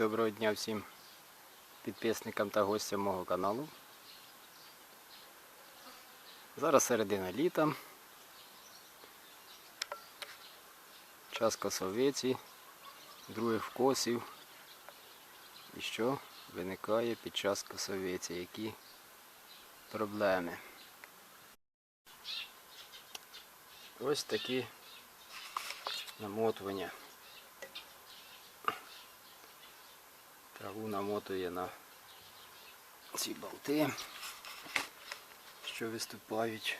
Доброго дня всім підписникам та гостям мого каналу. Зараз середина літа. Час косовиці, других вкосів. І що виникає під час косовиці, які проблеми. Ось такі намотування. Траву намотує на ці болти, що виступають.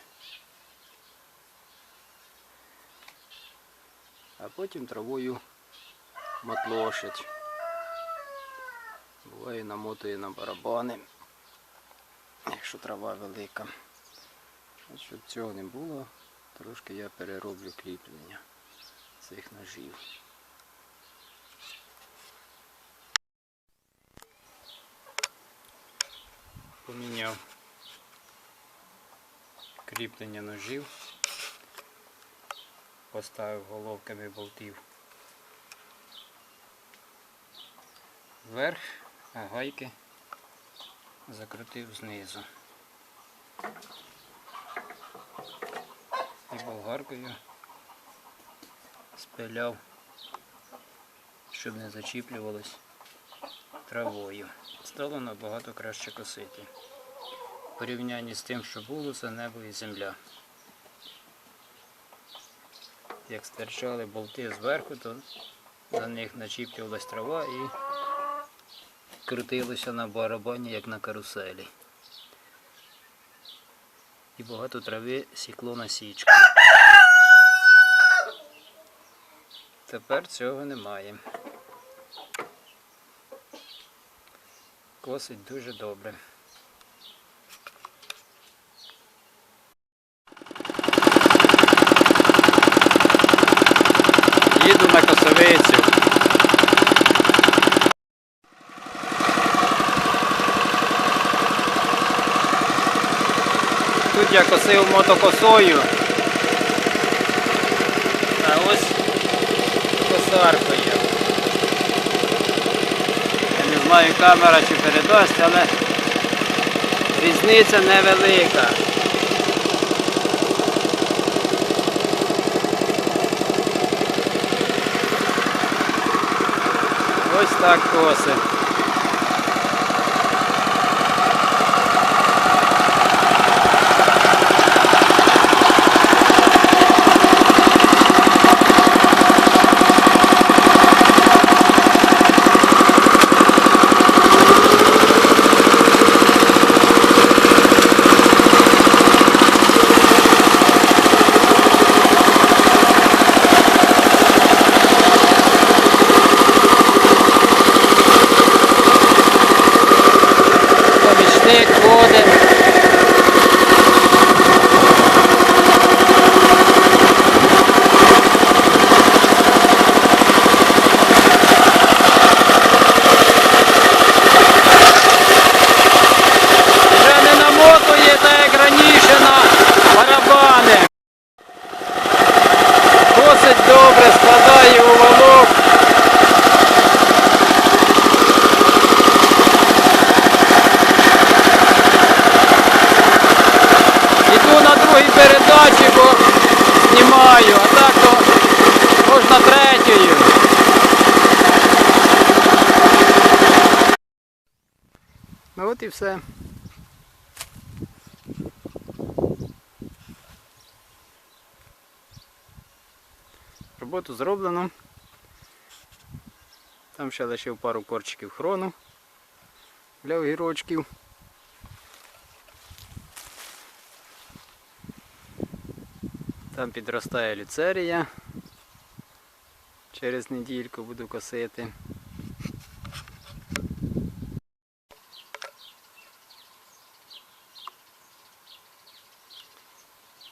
А потім травою матлошить. Буває намотує на барабани, якщо трава велика. От щоб цього не було, трошки я перероблю кріплення цих ножів. Поміняв кріплення ножів, поставив головками болтів вверх, а гайки закрутив знизу. І болгаркою спиляв, щоб не зачіплювалось травою. Стало набагато краще косити. В порівнянні з тим, що було, це небо і земля. Як стирчали болти зверху, то за них начіплювалась трава і крутилося на барабані, як на каруселі. І багато трави сікло на січку. Тепер цього немає. Косить дуже добре. Їду на косовицю. Тут я косив мотокосою. А ось косаркою. Я не знаю камера чи передасть, але різниця невелика. Ось так коси. natin. Передачі, бо знімаю, а так то можна третьою. Ну от і все. Роботу зроблено. Там ще лишив пару корчиків хрону для огірочків. Там підростає люцерія. Через недільку буду косити.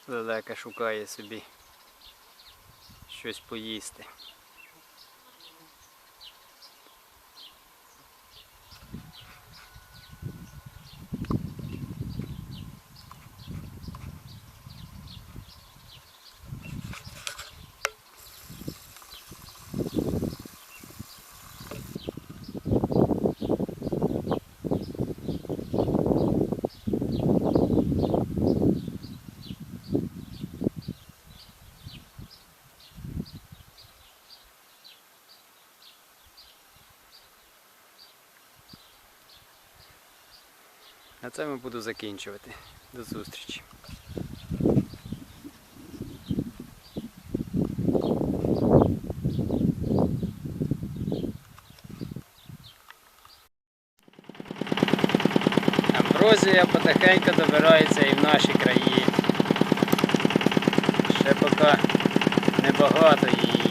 Лелека шукає собі щось поїсти. На цьому буду закінчувати. До зустрічі. Амброзія потихеньку добирається і в наші краї. Ще поки небагато її